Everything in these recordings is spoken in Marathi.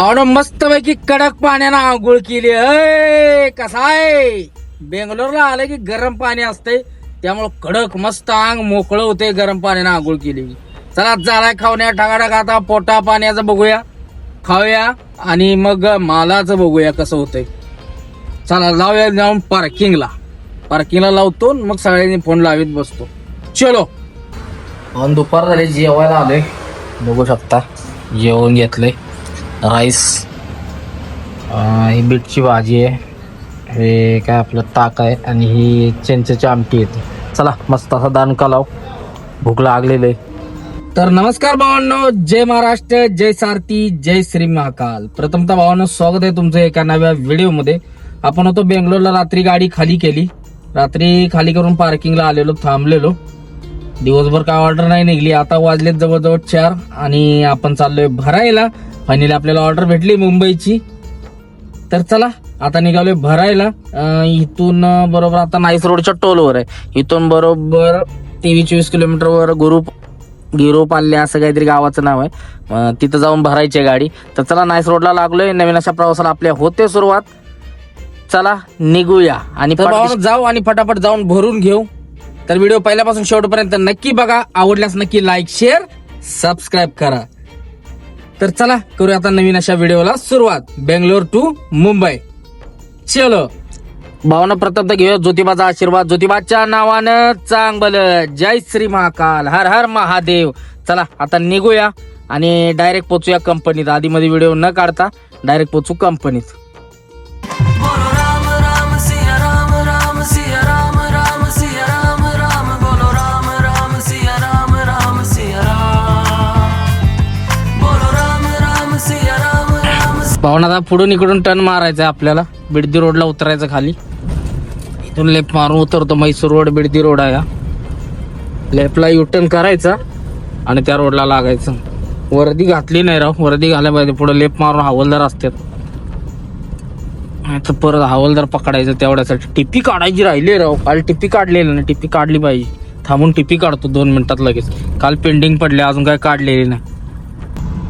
अहो मस्त पैकी कडक पाण्यानं आंघोळ केली. अय कसा आहे? बेंगलोरला आलं की गरम पाणी असतंय. त्यामुळं कडक मस्त अंग मोकळं होते गरम पाण्यानं आंघोळ केली. की. चला झालाय खावण्या. टाकाटाक आता पोटा पाण्याचं बघूया. खाऊया आणि मग मालाचं बघूया कसं होतंय. चला लावूया जाऊन पार्किंगला पार्किंगला लावतो मग सगळ्यांनी फोन लावीत बसतो. चलो. आणि दुपार झाले जेवायला आलोय. बघू शकता. जेवण घेतलंय. राईस ही बीटची भाजी आहे. हे काय आपलं ताक आहे आणि ही चिंचेची आमटी येते चला मस्त असा दानका लाव भूक लागलेलं आहे. तर नमस्कार भावांनो जय महाराष्ट्र जय सारथी जय श्री महाकाल. प्रथमतः भावांनो स्वागत आहे तुमचं एका नव्या व्हिडिओमध्ये. आपण होतो बेंगलोरला रात्री गाडी खाली केली. रात्री खाली करून पार्किंगला आलेलो थांबलेलो. दिवसभर काय ऑर्डर नाही निघली. आता वाजलेत जवळजवळ चार आणि आपण चाललोय भरायला. फायनली आपल्याला ऑर्डर भेटली मुंबईची. तर चला आता निघालोय भरायला. इथून बरोबर आता नाईस रोडच्या टोलवर आहे. इथून बरोबर तेवीस चोवीस किलोमीटरवर गुरु गिरो पाल्ले असं काहीतरी गावाचं नाव आहे. तिथं जाऊन भरायची गाडी. तर चला नाईस रोडला लागलोय. नवीन अशा प्रवासाला आपल्या होते सुरुवात. चला निघूया. आणि जाऊ आणि फटाफट जाऊन भरून घेऊ. तर व्हिडिओ पहिल्यापासून शेवटपर्यंत नक्की बघा. आवडल्यास नक्की लाईक शेअर सबस्क्राईब करा. तर चला करूया आता नवीन अशा व्हिडिओला सुरुवात. बेंगलोर टू मुंबई. चलो. भावना प्रथम घेऊया. ज्योतिबाचा आशीर्वाद. ज्योतिबाच्या नावानं चांगल जय श्री महाकाल. हर हर महादेव. चला आता निघूया आणि डायरेक्ट पोचूया कंपनीत आधी मध्ये व्हिडिओ न काढता डायरेक्ट पोचू कंपनीत पाहून आता पुढून इकडून टर्न मारायचा आहे आपल्याला. बिडदी रोडला उतरायचं खाली. इथून लेफ्ट मारून उतरतो म्हैसूर रोड बिडदी रोड आहे हा. लेफ्टला युटर्न करायचा आणि त्या रोडला लागायचं. वर्दी घातली नाही राव. वर्दी घालायला पाहिजे पुढे लेफ्ट मारून हवलदार असतात. तर परत हवलदार पकडायचं तेवढ्यासाठी. टिपी काढायची राहिली राव. काल टिपी काढलेली ना टिपी काढली पाहिजे. थांबून टिपी काढतो दोन मिनिटात लगेच. काल पेंडिंग पडले अजून काय काढलेली नाही.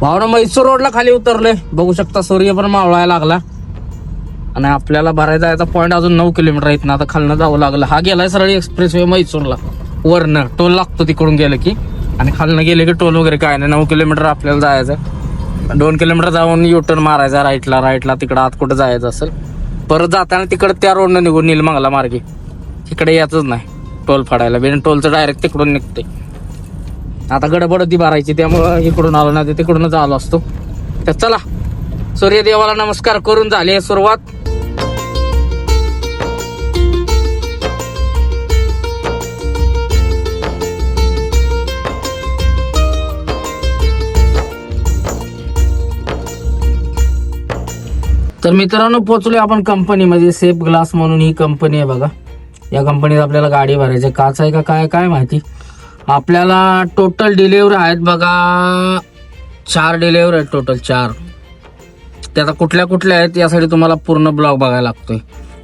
भावना म्हैसूर रोडला खाली उतरले. बघू शकता सूर्य पण मावळायला लागला. आणि आपल्याला भरायचा जायचा पॉईंट अजून नऊ किलोमीटर आहेत ना आता खालनं जावं लागलं. हा गेलाय सरळ एक्सप्रेस वे म्हैसूरला. वरनं. टोल लागतो तिकडून गेलं की. आणि खालनं गेले की टोल वगैरे काय नाही. नऊ किलोमीटर आपल्याला जायचं दोन किलोमीटर जाऊन युटर्न मारायचा. राईटला राईटला तिकडं आत कुठं जायचं असेल. परत जाताना तिकडं त्या रोडनं निघून नीलमंगला मार्गे. तिकडे यायचंच नाही. टोल फाडायला. बिन टोलचं डायरेक्ट तिकडून निघते आता गडबड ती भरायची त्यामुळं इकडून आलो ना तिकडूनच आलो असतो. तर चला सूर्यदेवाला नमस्कार करून झाली सुरुवात. तर मित्रांनो पोचलो आपण कंपनीमध्ये सेफ ग्लास म्हणून ही कंपनी आहे बघा. या कंपनीत आपल्याला गाडी भरायची काच आहे का काय काय माहिती? आपल्याला टोटल डिलेवरी आहेत बघा. चार डिलेवरी आहेत टोटल चार. ते आता कुठल्या कुठल्या आहेत यासाठी तुम्हाला पूर्ण ब्लॉग बघायला लागतोय.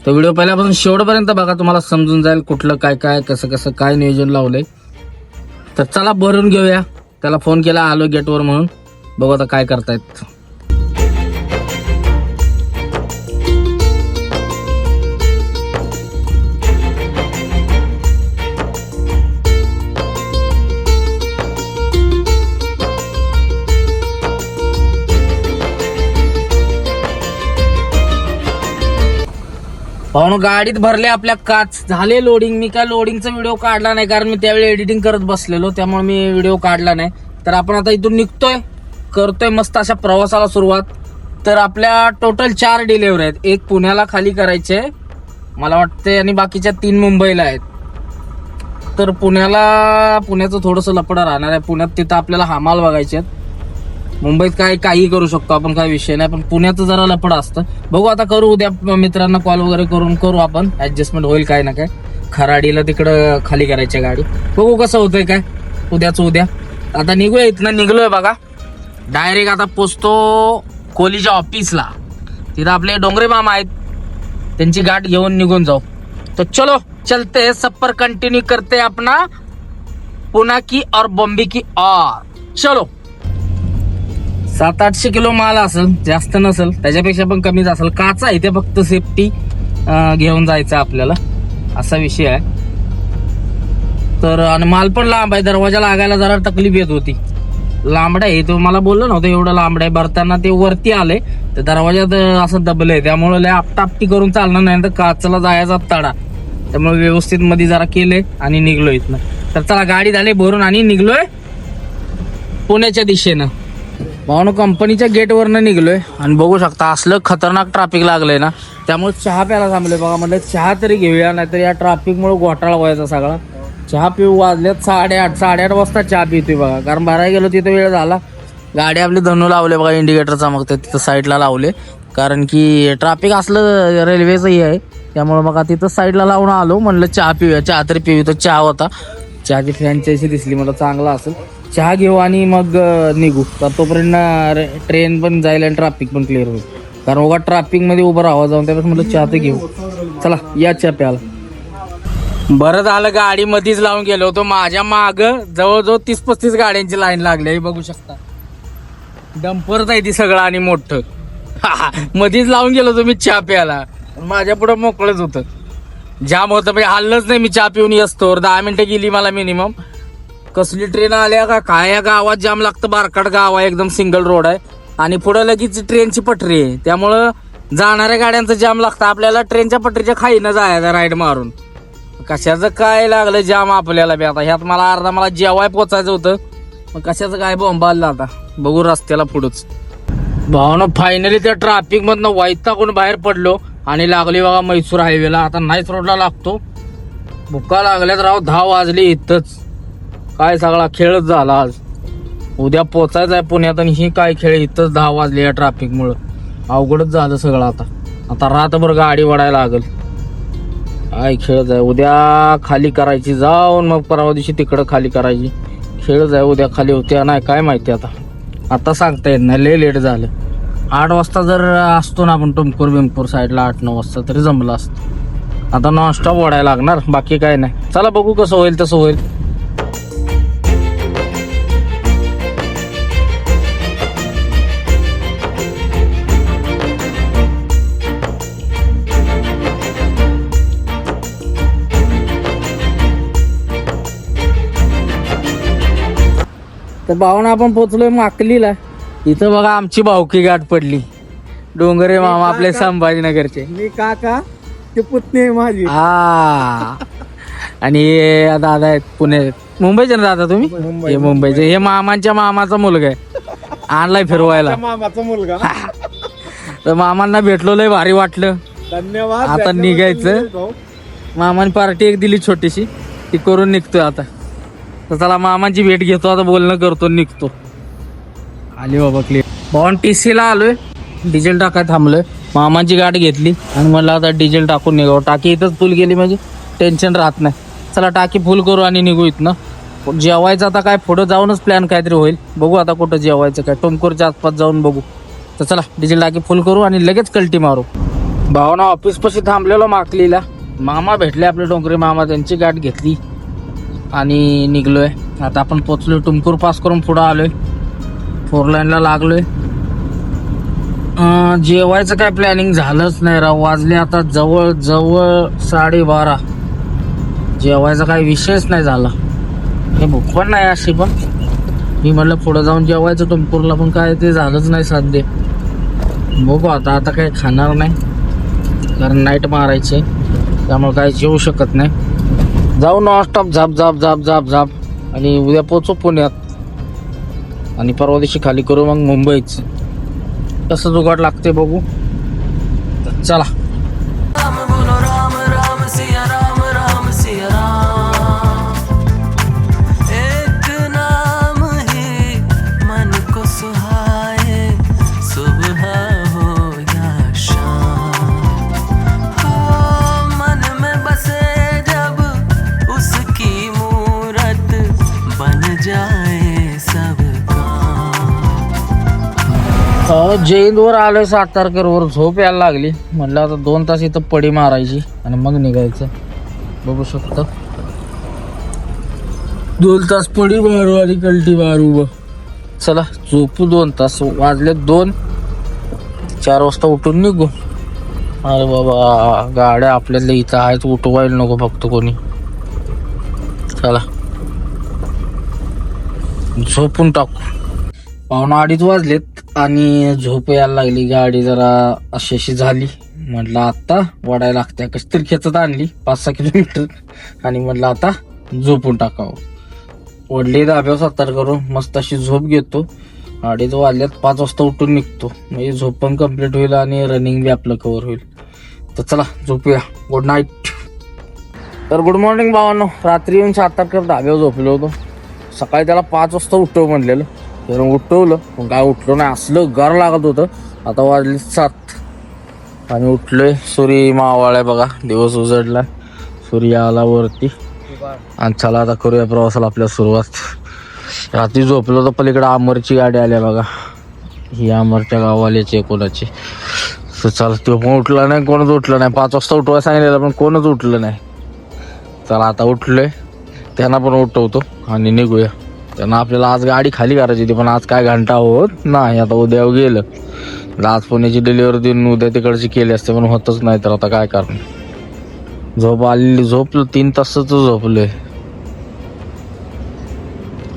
तर व्हिडिओ पहिल्यापासून शेवटपर्यंत बघा तुम्हाला समजून जाईल कुठलं काय काय कसं कसं काय नियोजन लावलंय. तर चला भरून घेऊया. त्याला फोन केला आलो गेटवर म्हणून. बघू आता काय करतायत. भाऊ गाडीत भरले आपल्या काच. झाले लोडिंग मी काय लोडिंगचा व्हिडिओ काढला नाही कारण मी त्यावेळी एडिटिंग करत बसलेलो त्यामुळे मी व्हिडिओ काढला नाही. तर आपण आता इथून निघतोय. करतोय मस्त अशा प्रवासाला सुरुवात. तर आपल्या टोटल चार डिलेवरी आहेत. एक पुण्याला खाली करायचे. मला वाटते आणि बाकीच्या तीन मुंबईला आहेत. तर पुण्याला पुण्याचं थोडंसं लपडं राहणार आहे. पुण्यात तिथं आपल्याला हमाल बघायचे आहेत. मुंबईत काय काही करू शकतो आपण काय विषय नाही पण पुण्याचं जरा लपड असतं. बघू आता करू उद्या मित्रांना कॉल वगैरे करून करू आपण. ऍडजस्टमेंट होईल काय ना काय. खराडीला तिकडं खाली करायची गाडी. बघू कसं होतंय काय. उद्याच उद्या. आता निघूया इथनं निघलोय बघा. डायरेक्ट आता पोचतो कोहलीच्या ऑफिसला तिथं आपले डोंगरे मामा आहेत. त्यांची गाठ घेऊन निघून जाऊ. तर चलो चलते. सफर कंटिन्यू करते हैं अपना की और बॉम्बे की और. चलो. सात आठशे किलो माल असेल जास्त नसेल त्याच्यापेक्षा पण कमीच असेल. काचा आहे ते फक्त सेफ्टी घेऊन जायचं आपल्याला. असा विषय आहे. तर आणि माल पण लांब आहे दरवाजा लागायला जरा तकलीफ येत होती. लांबडा आहे तो मला बोललो नव्हतं एवढं लांबडा आहे. भरताना ते वरती आले तर दरवाजात असं दबलंय त्यामुळे लय आपटापटी करून चालणार नाही तर काचला जायचा तडा. त्यामुळे व्यवस्थित मध्ये जरा केले आणि निघलो इथनं. तर चला गाडी झाली भरून आणि निघलोय पुण्याच्या दिशेनं. भावनो कंपनीच्या गेटवरनं निघलोय. आणि बघू शकता असलं खतरनाक ट्रॅफिक लागलंय ना त्यामुळे चहा प्यायला थांबलोय. बघा म्हणलं चहा तरी घेऊया नाहीतर या ट्रॅफिकमुळे घोटाळा व्हायचा सगळा. चहा पिऊ वाजल्यात साडेआठ साडेआठ वाजता चहा पितोय बघा. कारण बारा गेलो तिथं वेळ झाला. गाडी आपली धनू लावले बघा इंडिकेटर चमकते तिथं साईडला लावले. कारण की ट्रॅफिक असलं रेल्वेचंही आहे. त्यामुळे बघा तिथं साईडला लावून आलो. म्हणलं चहा पिऊया. चहा तरी पिऊ तर चहा होता. चहाची फ्रँचायसी दिसली मला चांगला असेल. चहा घेऊ आणि मग निघू. तर तोपर्यंत ट्रेन पण जाईल आणि ट्रॅफिक पण क्लिअर होईल. कारण उगा ट्रॅफिकमध्ये उभं राहावं जाऊन त्यापेक्षा म्हटलं चहा तर घेऊ. चला या चहा प्याला बरं झालं गाडी मध्येच लावून गेलो होतो. माझ्या माग जवळजवळ तीस पस्तीस गाड्यांची लाईन लागली आहे बघू शकता. डंपरच आहे ती सगळं आणि मोठं. मध्येच लावून गेलो होतो मी चहा प्यायला. माझ्या पुढं मोकळंच होतं. जाम होतं म्हणजे हल्लच नाही मी चहा पिऊन असतो दहा मिनिटं गेली मला मिनिमम. कसली ट्रेन आल्या का? काय या गावात जाम लागतं? बारकाट गाव आहे एकदम सिंगल रोड आहे. आणि पुढं लगेच ट्रेनची पटरी आहे. त्यामुळं जाणाऱ्या गाड्यांचं जाम लागतं. आपल्याला ट्रेनच्या पटरीच्या खाईनं जायचं राईड मारून. कशाचं काय लागलं जाम आपल्याला बी आता? ह्यात मला अर्धा मला जेवाय पोचायचं होतं. मग कशाचं काय बोंबाल आता? बघू रस्त्याला पुढंच. भावना फायनली त्या ट्रॅफिक मधनं वैतागून बाहेर पडलो. आणि लागली बघा मैसूर हायवेला आता नाईस रोडला लागतो. भुका लागल्यात राव दहा वाजली इथंच. काय सगळा खेळच झाला आज. उद्या पोचायचं आहे पुण्यात आणि ही काय खेळ इथंच दहा वाजले या ट्रॅफिकमुळं अवघडच झालं सगळं आता. आता रातभर गाडी वडायला लागल. काय खेळच आहे? उद्या खाली करायची जाऊन मग परवा दिवशी तिकडं खाली करायची. खेळच आहे उद्या खाली होत्या नाही काय माहिती आता. आता सांगता येत नाही लय लेट झालं. आठ वाजता जर असतो ना आपण टुमकूर बिमकूर साईडला आठ नऊ वाजता तरी जमलं असतं. आता नॉनस्टॉप ओढायला लागणार बाकी काय नाही. चला बघू कसं होईल तसं होईल. तर भावना आपण पोचलोय माकलीला. इथं बघा आमची भावकी गाठ पडली. डोंगरे मामा आपले संभाजीनगरचे. मी काका ते पुतणी आहे माझी. हा. आणि हे दादा आहेत पुण्यात मुंबईचे ना दादा तुम्ही? मुंबई. हे मुंबईचे. हे मामांच्या मामाचा मुलगा आहे. आणलाय फिरवायला. मामाचा मुलगा. तर मामांना भेटलो लय भारी वाटलं. धन्यवाद. आता निघायचं. भाऊ. मामाने पार्टी एक दिली छोटीशी. ती करून निघतोय आता. तर चला मामांची भेट घेतो आता बोलणं करतो निघतो. आली बाबा क्लिअर भावन टी सीला आलोय. डिझेल टाकाय थांबलोय. मामांची गाठ घेतली. आणि म्हणलं आता डिझेल टाकून निघावं. टाकी इथंच फुल गेली म्हणजे टेन्शन राहत नाही. चला टाकी फुल करू आणि निघू इथनं. जेवायचं आता काय पुढं जाऊनच प्लॅन काहीतरी होईल. बघू आता कुठं जेवायचं काय. टोमकूरच्या आसपास जाऊन बघू. तर चला डिझेल टाकी फुल करू आणि लगेच कल्टी मारू. भावना ऑफिस पाशी थांबलेलो माकलीला. मामा भेटले आपले डोंगरे मामा त्यांची गाठ घेतली. आणि निघलोय. आता आपण पोचलोय टुमकूर पास करून पुढं आलोय. फोर लाईनला लागलोय. आहे जेवायचं काय प्लॅनिंग झालंच नाही राव. वाजले आता जवळ जवळ साडेबारा. जेवायचा काही विषयच नाही झाला. हे भूक पण नाही अशी पण. मी म्हटलं पुढं जाऊन जेवायचं टुमकूरला पण काय ते झालंच नाही साध्य. बघू आता आता काही खाणार नाही. कारण नाईट मारायचे. त्यामुळे काही जेवू शकत नाही. जाऊ नॉनस्टॉप झाप झाप झाप झाप झाप. आणि उद्या पोचू पुण्यात. आणि परवा दिवशी खाली करू मग मुंबईच. कसं जुगाड लागते बघू. चला. जैनवर आलो सात तारखेवर. झोप यायला लागली. म्हटलं आता दोन तास इथं पडी मारायची आणि मग निघायचं. बघू शकतो. दोन तास पडी मारू आणि कल्टी मारू ब चला झोपू दोन तास. वाजले दोन. चार वाजता उठून निघू. अरे बाबा गाड्या आपल्याला इथं आहेत. उठवायला नको फक्त कोणी. चला. झोपून टाकू. पाहुणा अडीच वाजलेत. आणि झोप यायला लागली. गाडी जरा अशी अशी झाली. म्हटलं आता वडायला लागते. कशी तरी खेचत आणली. पाच सहा किलोमीटर. आणि म्हटलं आता झोपून टाकावं. वडली दाब्यावर सातार करून मस्त अशी झोप घेतो. अडीच वाजल्यात पाच वाजता उठून निघतो. म्हणजे झोप पण कंप्लीट होईल आणि रनिंग बी आपलं कव्हर होईल. तर चला झोपूया. गुड नाईट तर गुड मॉर्निंग भावानो. रात्री येऊन सात आठ दाब्यावर झोपलो होतो. सकाळी त्याला पाच वाजता उठव म्हणलेलं. तर उठवलं. पण काय उठलो नाही. असलं गार लागत होतं. आता वाजले सात. आणि उठलोय. सूर्य मावाळ आहे बघा. दिवस उजडला. सूर्य आला वरती. आणि चला आता करूया प्रवासाला आपल्या सुरुवात. रात्री झोपलो तर पलीकडे अमरची गाडी आली बघा. ही आमरच्या गावाल्याची आहे कोणाची. तर चला तो पण उठला नाही कोणच उठलं नाही. पाच वाजता उठवायला सांगितलेलं पण कोणच उठलं नाही. चला आता उठलोय. त्यांना पण उठवतो. आणि निघूया. त्यांना आपल्याला आज गाडी खाली करायची होती पण आज काय घंटा होत नाही. आता उद्या गेलं. आज पुण्याची डिलिव्हरी देऊन उद्या तिकडची केली असते पण होतच नाही. तर आता काय करणार? झोप आलेली झोपलो तीन तासच झोपले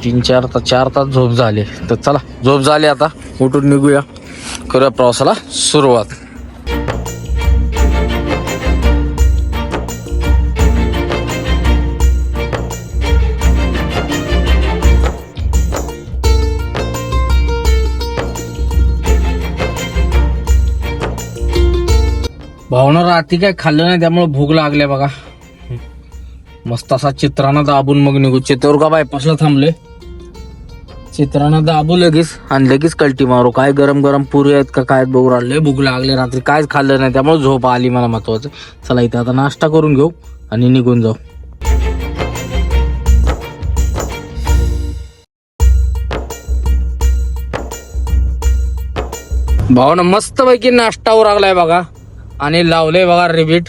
तीन चार तास चार तास झोप झाले. तर चला झोप झाली आता. उठून निघूया. करूया प्रवासाला सुरुवात. भावना रात्री काय खाल्लं नाही त्यामुळे भूक लागल्या बघा. मस्त असा चित्रानं दाबून मग निघू. चित्तूरगा बायपासला थांबले चित्रानं दाबू लगेच आणि लगेच कल्टी मारू. काय गरम गरम पुरी आहेत का काय बघू राहिले भूक लागले रात्री. कायच खाल्लं नाही त्यामुळे झोप आली मला महत्वाचं. चला इथे आता नाश्ता करून घेऊ आणि निघून जाऊ. भावना मस्त पैकी नाश्तावर लागलाय बघा. आणि लावले बघा रिबीट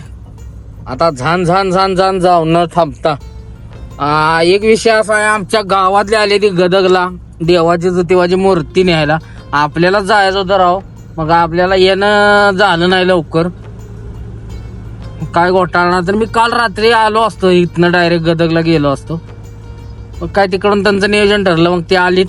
आता झान झान झान झान जाऊन न थांबता. आ, एक विषय असा आहे आमच्या गावातले आले ती गदगला. देवाची देवाची मूर्ती न्यायला. आपल्याला जायचं होतं राव. मग आपल्याला येणं झालं नाही लवकर. काय घोटाळणार? तर मी काल रात्री आलो असतो इथनं डायरेक्ट गदगला गेलो असतो. मग काय तिकडून त्यांचं नियोजन ठरलं मग ते आलीत.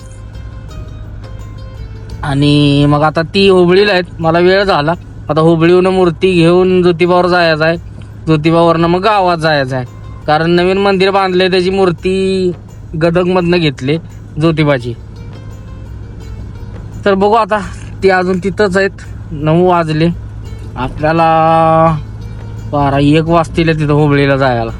आणि मग आता ती हुबळीला आहेत. मला वेळ झाला. आता हुबळीहून मूर्ती घेऊन ज्योतिबावर जायचं आहे. ज्योतिबावरनं मग गावात जायचं आहे. कारण नवीन मंदिर बांधले त्याची मूर्ती गदगमधनं घेतली ज्योतिबाची. तर बघू आता ती अजून तिथंच आहेत. नऊ वाजले. आपल्याला बारा एक वाजतील तिथं हुबळीला जायला.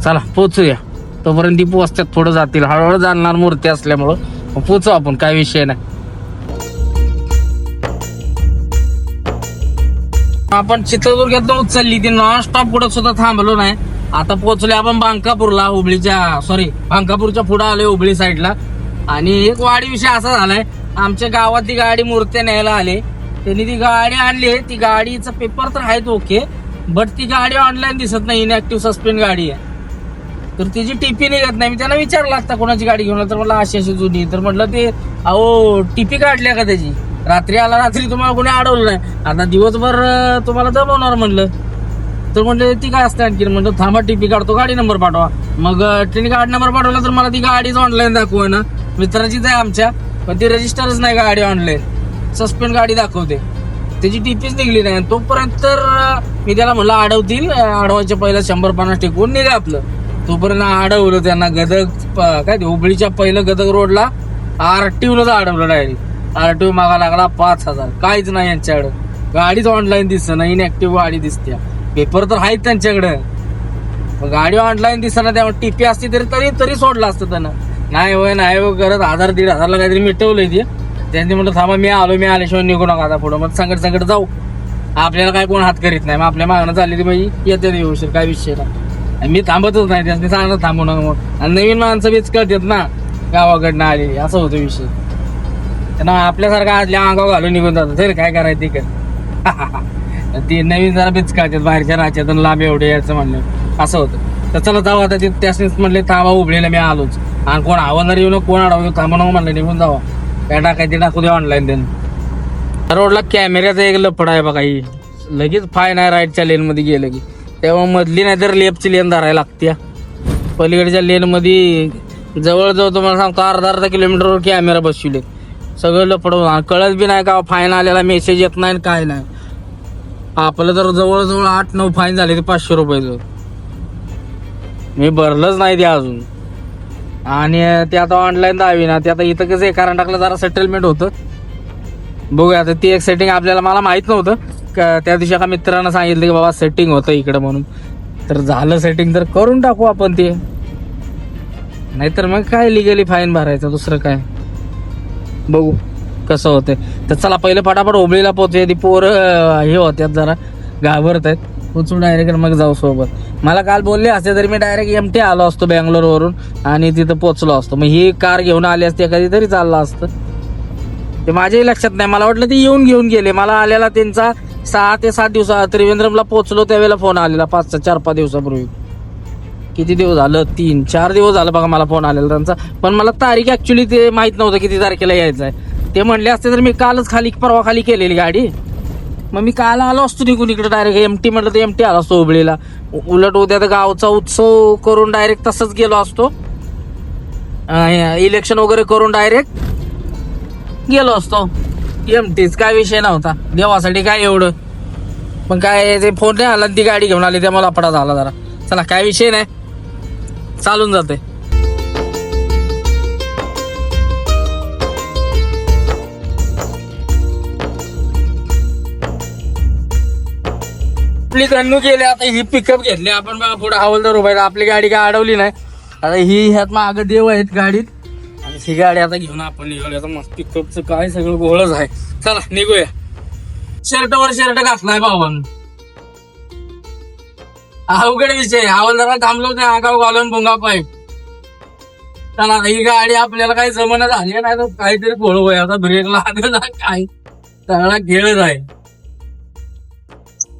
चला पोचूया. तोपर्यंत ती पोचत्यात थोडं जातील. हळूहळू जाणार मूर्ती असल्यामुळं. मग पोचू आपण काय विषय नाही. आपण चित्रदुर्गात उचलली. ती नॉन स्टॉप कुठं सुद्धा थांबलो नाही. आता पोहोचले आपण बांकापूरला हुबळीच्या सॉरी बांकापूरच्या पुढे आलोय हुबळी साईडला आणि एक वाडी विषय असा झालाय आमच्या गावात ती गाडी मूर्त्या न्यायला आले. त्यांनी ती गाडी आणली ती गाडीचा पेपर तर आहेत ओके बट ती गाडी ऑनलाईन दिसत नाही. इनॅक्टिव्ह सस्पेंड गाडी आहे. तर तिची टीपी निघत नाही. मी त्यांना विचारलं लागता कोणाची गाडी घेऊन तर मला अशी अशी जुनी. तर म्हटलं ते अहो टीपी काढल्या का त्याची? रात्री आला रात्री तुम्हाला कोणी अडवलं नाही. आता दिवसभर तुम्हाला जमवणार म्हणलं. तर म्हटलं ती काय असते आणखी म्हणतो थांबा टीपी काढतो गाडी नंबर पाठवा. मग ट्रेन गाडी नंबर पाठवला तर मला ती गाडीच ऑनलाईन दाखव ना मित्राचीच आहे आमच्या पण ती रजिस्टरच नाही गाडी ऑनलाईन सस्पेंड गाडी दाखवते. त्याची टीपीच निघली नाही. तोपर्यंत तर मी त्याला म्हणलं अडवतील. अडवायच्या पहिला शंभर पन्नास टेकवून निघा आपलं. तोपर्यंत अडवलं त्यांना गदग प- काय ते हुबळीच्या पहिलं गदग रोडला आरटीओला अडवलं डायरेक्ट आरटीओ मागा लागला पाच हजार. काहीच नाही यांच्याकडे. गाडीच ऑनलाईन दिसत नाही इनॅक्टिव्ह गाडी दिसते. पेपर तर आहेत त्यांच्याकडे. गाडी ऑनलाईन दिसणार त्यामुळे टीपी असती तरी तरी तरी सोडलं असतं त्यानं. नाही होय नाही हो करत हजार दीड हजारला काहीतरी मिटवलंय ते. त्यांनी म्हटलं थांबा मी आलो मी आल्याशिवाय निघू नका आता पुढं. मग संकट संकट जाऊ. आपल्याला काय कोण हात करीत नाही. मग आपल्या मागणं चालली ती बाई. येते येऊशील काय विषय नाही. आणि मी थांबतच नाही. त्यांनी सांगणं थांबू नका मग. आणि नवीन माणसं बीच कळतात ना. गावाकडनं आलेली. असं होतं विषय. त्यांना आपल्यासारखा आजल्या अंगावर घालून निघून जातो तरी काय करायचं ते ती नवीन जरा बीच बाहेरच्या राज्यात तर लांब एवढे यायचं म्हणलं. असं होतं. तर चला जाऊ आता ते त्यासनीच म्हणले थांबा उभळीला मी आलोच. आणि कोण आवडणार येऊ नको कोण अडवू थांबा नको म्हणलं निघून जावा. काय टाकायचे टाकू दे ऑनलाईन देणं. रोडला कॅमेऱ्याचा एक लपड आहे बघा ही. लगेच फाय नाही राईटच्या लेनमध्ये गेलं की. तेव्हा मधली नाही तर लेफ्टची लेन धरायला लागते पलीकडच्या लेनमध्ये जवळजवळ तुम्हाला सांगतो अर्धा अर्धा किलोमीटरवर कॅमेरा बसविले सगळं लफड कळत बी नाही का फाईन आलेला मेसेज येत नाही आणि काय नाही. आपलं तर जवळजवळ आठ नऊ फाईन झाले ते पाचशे रुपयाचं. मी भरलंच नाही ते अजून. आणि ते आता ऑनलाईन दावी ना ते आता इथं कसं आहे कारण टाकलं जरा सेटलमेंट होतं. बघूया आता ती एक सेटिंग आपल्याला मला माहीत नव्हतं. का त्या दिवशी एका मित्रानं सांगितलं की बाबा सेटिंग होतं इकडं म्हणून. तर झालं सेटिंग तर करून टाकू आपण ते. नाहीतर मग काय लिगली फाईन भरायचं दुसरं काय? बघू कसं होतंय. तर चला पहिले फटाफट ओबळीला पोहोचूया. ती पोरं हे होत्यात जरा घाबरत आहेत. पोचू डायरेक्ट मग जाऊ सोबत. मला काल बोलले असते तरी मी डायरेक्ट एम टी आलो असतो बँगलोरवरून आणि तिथं पोचलो असतो. मग ही कार घेऊन आली असते कधी तरी चाललं असतं. ते माझ्याही लक्षात नाही. मला वाटलं ते येऊन घेऊन गेले. मला आलेला त्यांचा सहा ते सात दिवसा त्रिवेंद्रमला पोचलो त्यावेळेला फोन आलेला पाच चार पाच दिवसापूर्वी. किती दिवस झालं? तीन चार दिवस झालं बघा मला फोन आलेला त्यांचा. पण मला तारीख ऍक्च्युली ते माहीत नव्हतं किती तारखेला यायचं आहे. ते म्हणले असते तर मी कालच खाली परवा खाली केलेली गाडी. मग मी काल आलो असतो निघून इकडे डायरेक्ट एम टी म्हटलं तर एम टी आला असतो हुबळीला उलट उद्या तर गावचा उत्सव करून डायरेक्ट तसंच गेलो असतो. इलेक्शन वगैरे करून डायरेक्ट गेलो असतो. एम टीच काय विषय नव्हता. देवासाठी काय एवढं? पण काय ते फोन नाही आला आणि ती गाडी घेऊन आली त्यामुळे लफडा झाला जरा. चला काय विषय नाही. चालून जाते. आपली कन्नू केली आता ही पिकअप घेतली. आपण बघा पुढे हवलदार रुपयाला आपली गाडी काय अडवली नाही. आता ही ह्यात माग देव आहेत गाडीत. आणि ही गाडी आता घेऊन आपण निघालो. आता मस्त पिकअपचं काय सगळं गोळच आहे. चला निघूया. शर्ट वर शर्ट घातलाय बाबांनी अवघड विषय हवालदाराला थांबलो ते आगाव घालून भुंगा पाय चला ही गाडी आपल्याला काही जमना झाली नाही तर काहीतरी घोळ आता ब्रेक लागला काय सगळा खेळच आहे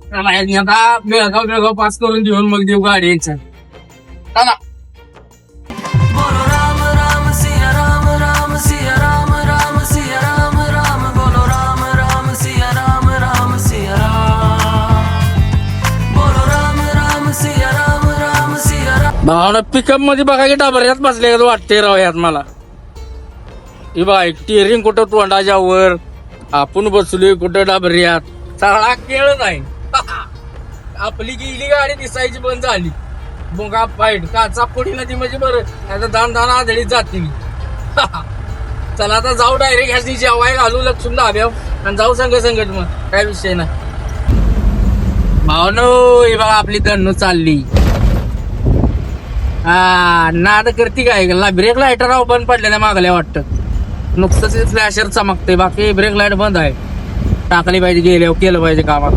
चला यांनी आता बेळगाव बेळगाव पास करून देऊन मग देऊ गाडी यायचं. चला. भावना पिकअपमध्ये बघा की डाबऱ्यात बसले वाटते राव यात मला. ही बाय टिअरिंग कुठं तोंडाच्या वर? आपण बसलोय कुठं डाबऱ्यात सगळा केळ आहे आपली गेली गाडी दिसायची बंद झाली. बोंगा फाईट काचा पुढील नदी म्हणजे बरं. आता दान दान आधळीत जाते मी. चला आता जाऊ डायरेक्ट ह्याची जेवाय घालू लक्षून दाब्या आणि जाऊ संघ संघट मग. काय विषय नाही. भावनो हे बघा आपली तन्नू चालली. हा नाद करते काय? ला ब्रेक लाइट राव बंद पडलेल्या मागल्या वाटतं. नुकतंच फ्लॅशर चमकते बाकी ब्रेक लाइट बंद आहे. टाकली पाहिजे गेले केलं पाहिजे कामात.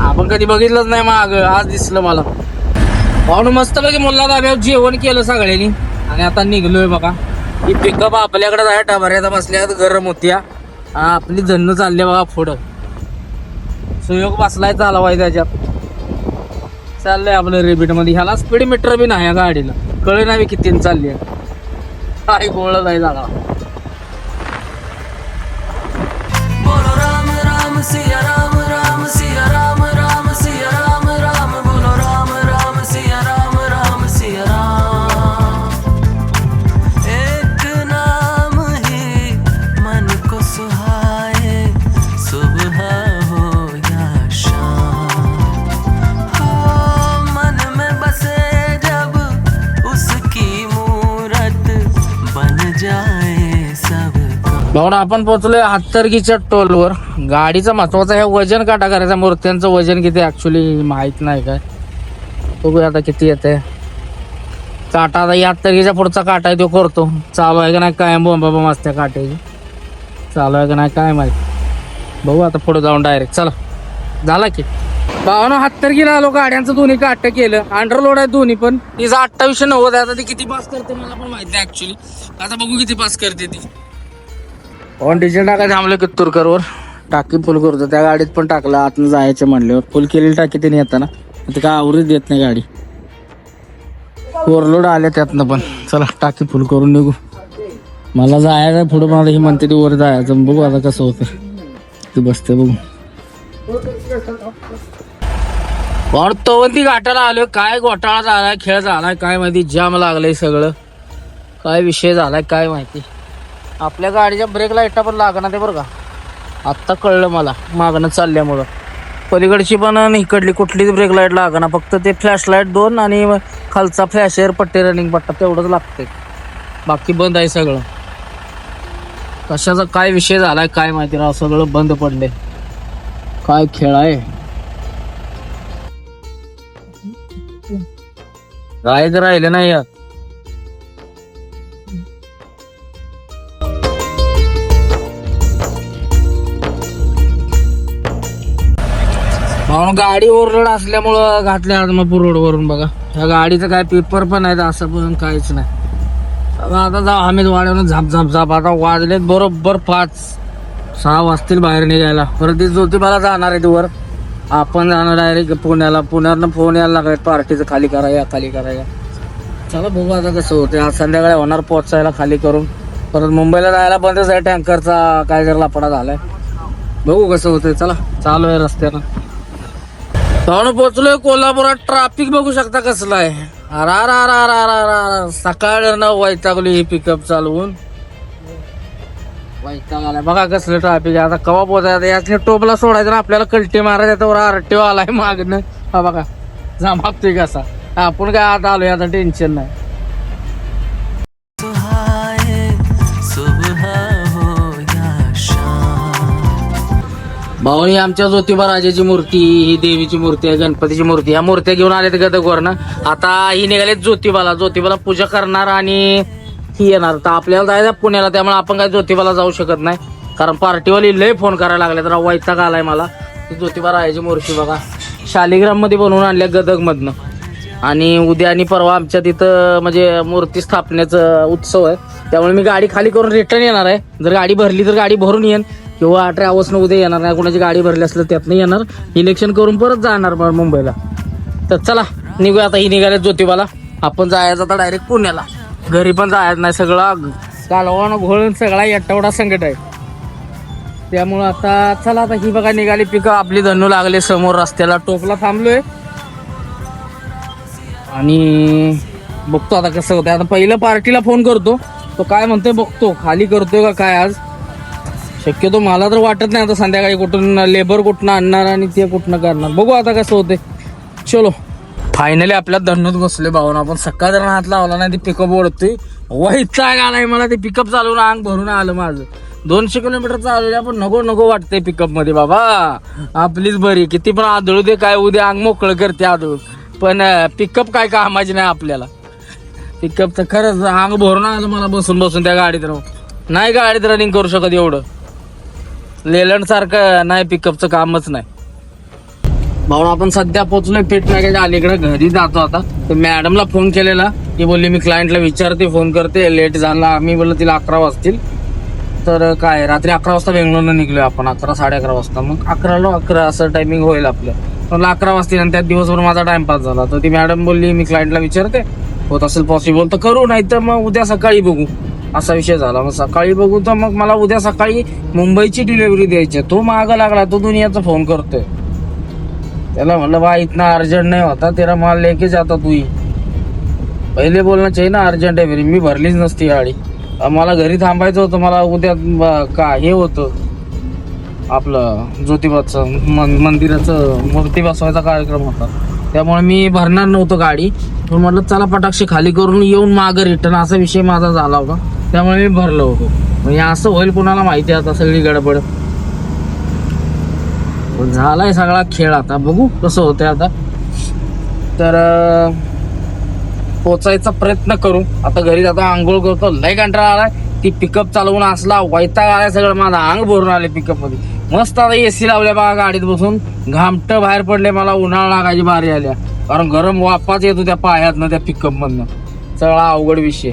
आपण कधी बघितलंच नाही माग. आज दिसलं मला. पाहून मस्त पैकी मुला दाब्यावर जेवण केलं सगळ्यांनी. आणि आता निघलोय बघा. ही पिकअप आपल्याकडे आहे. टबाऱ्यात बसल्यात गरम होत्या. आपली जन्न चालली बघा पुढं. सुयोग बसलाय चालवाय त्याच्यात. चाललंय आपलं रेबिटमध्ये. ह्याला स्पीड मीटर बी नाही या गाडीला. कळे नाही किती चालली काय गोळ नाही झाला. राम राम सिया राम. काम आपण पोहोचलोय हत्तरकीच्या टोलवर. गाडीचा महत्त्वाचा हे वजन काटा करायचा. मूर्त्यांचं वजन किती ऍक्च्युली माहीत नाही काय. बघूया आता किती येते काटा आता या हत्तरकीच्या पुढचा काटा आहे तो करतो. चालू आहे का नाही? काय बोंबा मस्त असते काट्याची. चालू आहे का नाही? काय माहीत. बघू आता पुढे जाऊन डायरेक्ट चला. झाला की. भावानं हत्तरकीला आलो. गाड्यांचं दोन्ही काट केलं. अंडरलोड आहे दोन्ही पण. तिचा अठ्ठावीसशे नव्वद आहे. आता ती किती पास करते मला पण माहिती आहे ऍक्च्युली आता बघू किती पास करते ती. ऑन डिझेल टाकायचं थांबलं कित्तूरकरवर टाकी फुल करतो त्या गाडीत पण टाकलं. आतनं जायचं म्हणल्यावर फुल केलेली टाकी त्याने येताना. ते काय आवरीच देत नाही गाडी. ओरलोड आल्या त्यातनं पण. चला टाकी फुल करून निघू. मला जायचं पुढे. मला ही म्हणते ती वर जायचं. बघू आता कसं होतं. ती बसते बघू. पण ती घाटाला आलो काय घोटाळा झालाय खेळ झालाय काय माहिती जाम लागलंय सगळं. काय विषय झालाय काय माहिती. आपल्या गाडीच्या ब्रेक लाईटा पण लागणार ते बरं का. आत्ता कळलं मला मागणं चालल्यामुळं. पलीकडची पण आणि इकडली कुठलीच ब्रेक लाइट लागणार फक्त ते फ्लॅश लाइट दोन आणि खालचा फ्लॅशर पट्टे रनिंग पट्टा तेवढंच लागते बाकी बंद आहे सगळं. कशाचा काय विषय झालाय काय माहिती राव सगळं बंद पडले काय खेळ आहे? काय राहिले नाही. यात म्हणून गाडी ओरड असल्यामुळं घातले आदमापूर रोडवरून बघा. ह्या गाडीचं काय पेपर पण आहे असं पण काहीच नाही. आता आता जाऊ आम्ही वाड्यावरून झाप झाप झाप. आता वाजलेत बरोबर पाच सहा वाजतील बाहेर निघायला. परत ती ज्योतिबाला जाणार आहे वर. आपण जाणार डायरेक्ट पुण्याला. पुण्यातनं फोन यायला लागलाय पार्टीचं खाली करा या खाली करा या. चला बघू आता कसं होतं आज संध्याकाळी होणार पोचायला खाली करून. परत मुंबईला जायला बंदच आहे टँकरचा. काय जर लापडा झालाय. बघू कसं होतंय. चला चालू आहे रस्त्यानं. जाऊन पोचलोय कोल्हापुरात. ट्राफिक बघू शकता कसलं आहे. अरा रा रा रा रा रा सकाळ न वैतागली ही पिकअप चालवून. वैताग आलाय बघा कसलं ट्रॅफिक आता कवा पोचायचं यातल्या टोपला सोडायचं ना आपल्याला कल्टी मारायचं त्यावर आरटीओ आलाय मागणं हा बघा. जा मागतोय कसा. आपण काय आता आलोय आता टेन्शन नाही. भाऊनी आमच्या ज्योतिबा राजाची मूर्ती ही देवीची मूर्ती आहे गणपतीची मूर्ती या मूर्त्या घेऊन आले आहेत गदगवर आता ही निघाले ज्योतिबाला. ज्योतिबाला पूजा करणार आणि ही येणार. तर आपल्याला जायचं पुण्याला त्यामुळे आपण काय ज्योतिबाला जाऊ शकत नाही. कारण पार्टीवाली लय फोन करायला लागले तर वैताग आलाय मला. ती ज्योतिबा राजाची मूर्ती बघा. शालिग्राममध्ये बनवून आणल्या गदगमधनं. आणि उद्या आणि परवा आमच्या तिथं म्हणजे मूर्ती स्थापनेचं उत्सव आहे. त्यामुळे मी गाडी खाली करून रिटर्न येणार आहे. जर गाडी भरली तर गाडी भरून येईन. किंवा ट्रॅव्हल्सनं उद्या येणार नाही कोणाची गाडी भरली असलं त्यातनं येणार. इलेक्शन करून परत जाणार मुंबईला. तर चला निघूया आता ही निघाले ज्योतिबाला. आपण जायचं आता डायरेक्ट पुण्याला. घरी पण जायचं नाही सगळा कालवानं घोळून सगळा एवढा संकट आहे. त्यामुळं आता चला आता ही बघा निघाली पिकं. आपली धनू लागले समोर रस्त्याला. टोपला थांबलोय. आणि बघतो आता कसं होतं आता पहिलं पार्टीला फोन करतो. तो काय म्हणतोय बघतो. खाली करतोय का काय आज? शक्यतो मला तर वाटत नाही आता संध्याकाळी कुठून लेबर कुठनं आणणार आणि ते कुठनं करणार. बघू आता कसं होते चलो. फायनली आपल्या धरणत बसले भाऊन. आपण सकाळ जर हात लावला नाही ते पिकअप ओढतोय. वैताग आलाय मला ते पिकअप चालवून अंग भरून आलं माझं. दोनशे किलोमीटर चालवले पण नको नको वाटतंय पिकअपमध्ये बाबा. आपलीच बरी किती पण आदळू दे काय उद्या अंग मोकळं करते आदळू. पण पिकअप काय कामाची नाही आपल्याला. पिकअप तर खरंच अंग भरून आलं मला बसून बसून त्या गाडीत राहून. नाही गाडीत रनिंग करू शकत एवढं. लेलंड सारखं नाही पिकअपचं कामच नाही. भाऊ आपण सध्या पोहोचलोय फिट नाक्याच्या अलीकडे घरी जातो आता. तर मॅडमला फोन केलेला. ती बोलली मी क्लायंटला विचारते फोन करते लेट झाला. आम्ही बोललो तिला अकरा वाजतील. तर काय रात्री अकरा वाजता बेंगलोरला निघलोय आपण अकरा साडे अकरा वाजता. मग अकराला अकरा असं टायमिंग होईल आपलं. मला अकरा वाजतील आणि त्यात दिवसभर माझा टाइमपास झाला. तर ती मॅडम बोलली मी क्लायंटला विचारते होत असेल पॉसिबल तर करू नाही तर मग उद्या सकाळी बघू. असा विषय झाला. मग सकाळी बघू तर मग मला उद्या सकाळी मुंबईची डिलिव्हरी द्यायची आहे. तो मागं लागला. तो दुनियाचा फोन करतोय. त्याला म्हणलं बा इतना अर्जंट नाही होता. तेरा माल लेके जाता तू पहिले बोलणं चाहिए ना अर्जंट आहे. मी भरलीच नसती गाडी. मला घरी थांबायचं होतं. मला उद्या का हे होतं. आपलं ज्योतिबाचं मन मंदिराचं मूर्ती बसवायचा कार्यक्रम होता. त्यामुळे मी भरणार नव्हतं गाडी. पण म्हटलं चला पटाक्षी खाली करून येऊन मागं रिटर्न असा विषय माझा झाला होता. त्यामुळे मी भरलो होतो. म्हणजे असं होईल कोणाला माहिती आहे आता सगळी गडबड. झालाय सगळा खेळ आता. बघू कसं होतंय आता. तर पोचायचा प्रयत्न करू. आता घरी जाता आंघोळ करतो. लय कंटाळा आलाय. ती पिकअप चालवून असला वैताग आलाय सगळं. माझा अंग भरून आले पिकअपमध्ये. मस्त आता एसी लावल्या बघा गाडीत बसून. घामट बाहेर पडले मला. उन्हाळा लागायची बारी आल्या. कारण गरम वापाच येतो त्या पायातनं त्या पिकअप मधनं. सगळा अवघड विषय.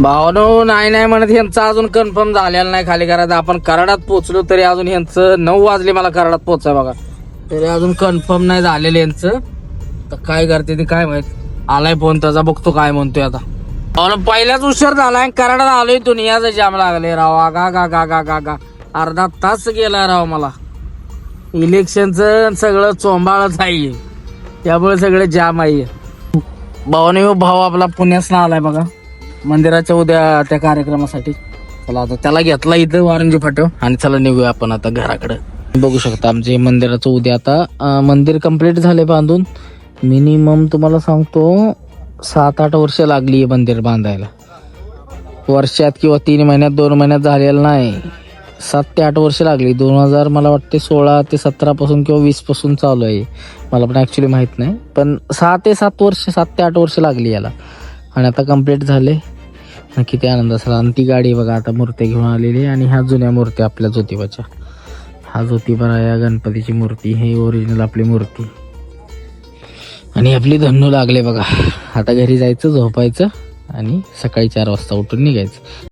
भावनो नाही नाही म्हणत ह्यांचं अजून कन्फर्म झालेलं नाही खाली करायचं आपण कराडात पोहोचलो तरी अजून ह्यांचं नऊ वाजले मला कराडात पोहोचाय बघा. तरी अजून कन्फर्म नाही झालेलं यांचं तर काय करते ते काय माहीत. आलाय फोन त्याचा बघतो काय म्हणतोय आता. अहो, पहिलाच उशीर झालाय कराडात आलोय दुनियाचा जाम लागले राव. गा गा गा गा गा गा. अर्धा तास गेला राव मला. इलेक्शनचं सगळं चोंबाळच आहे. त्यामुळे सगळं जाम आहे. भावाने भाऊ आपला पुण्यास आलाय बघा. मंदिराच्या उद्या त्या कार्यक्रमासाठी. चला आता त्याला घेतला इथं वारंजी फाटव आणि चला निघूया आपण आता घराकडे. बघू शकता आमचे मंदिराचं उद्या आता मंदिर कंप्लीट झाले बांधून. मिनिमम तुम्हाला सांगतो सात आठ वर्ष लागली आहे मंदिर बांधायला. वर्षात किंवा तीन महिन्यात दोन महिन्यात झालेलं नाही. सात ते आठ वर्ष लागली. दोन हजार मला वाटते सोळा ते सतरा पासून किंवा वीसपासून चालू आहे. मला पण ॲक्च्युली माहीत नाही. पण सहा ते सात वर्ष सात ते आठ वर्ष लागली याला. आणि आता कंप्लीट झाले. किती आनंद असला. आणि ती गाडी बघा आता मूर्त्या घेऊन आलेली आहे आणि ह्या जुन्या मूर्त्या आपल्या ज्योतिबाच्या. हा ज्योतिबा या गणपतीची मूर्ती हे ओरिजिनल आपली मूर्ती. आणि आपली धन्नू लागले बघा. आता घरी जायचं झोपायचं आणि सकाळी चार वाजता उठून निघायचं.